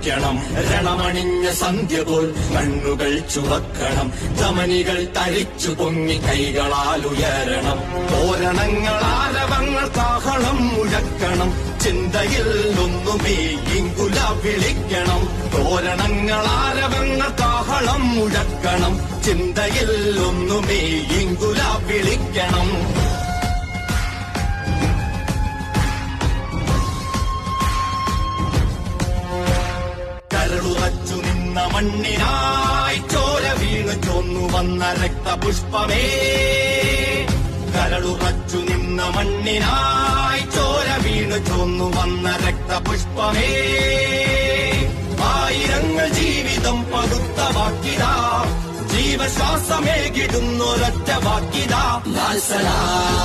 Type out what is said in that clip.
വിളിക്കണം രണമണിഞ്ഞ സന്ധ്യ പോൽ കണ്ണുകൾ ചുവക്കണം. ധമനികൾ തരിച്ചു പൊങ്ങി കൈകളാൽ ഉയരണം. ഓരണങ്ങൾ ആരവങ്ങൾ കാഹളം മുഴക്കണം. ചിന്തയിൽ ഒന്നുമേ ഇങ്കുല വിളിക്കണം. ഓരണങ്ങൾ ആരവങ്ങൾ കാഹളം മുഴക്കണം. ചിന്തയിൽ ഒന്നുമേ ഇങ്കുല വിളിക്കണം. മണ്ണിനായി ചോര വീണു ചോന്നു വന്ന രക്തപുഷ്പമേ. കരളുറച്ചു നിന്ന മണ്ണിനായി ചോര വീണു ചോന്നു വന്ന രക്തപുഷ്പമേ. ആയിരങ്ങൾ ജീവിതം പകുത്ത വാക്കിതാ. ജീവശ്വാസമേകിടുന്നൊരൊറ്റ വാക്കിതാ. ലാൽ സലാം.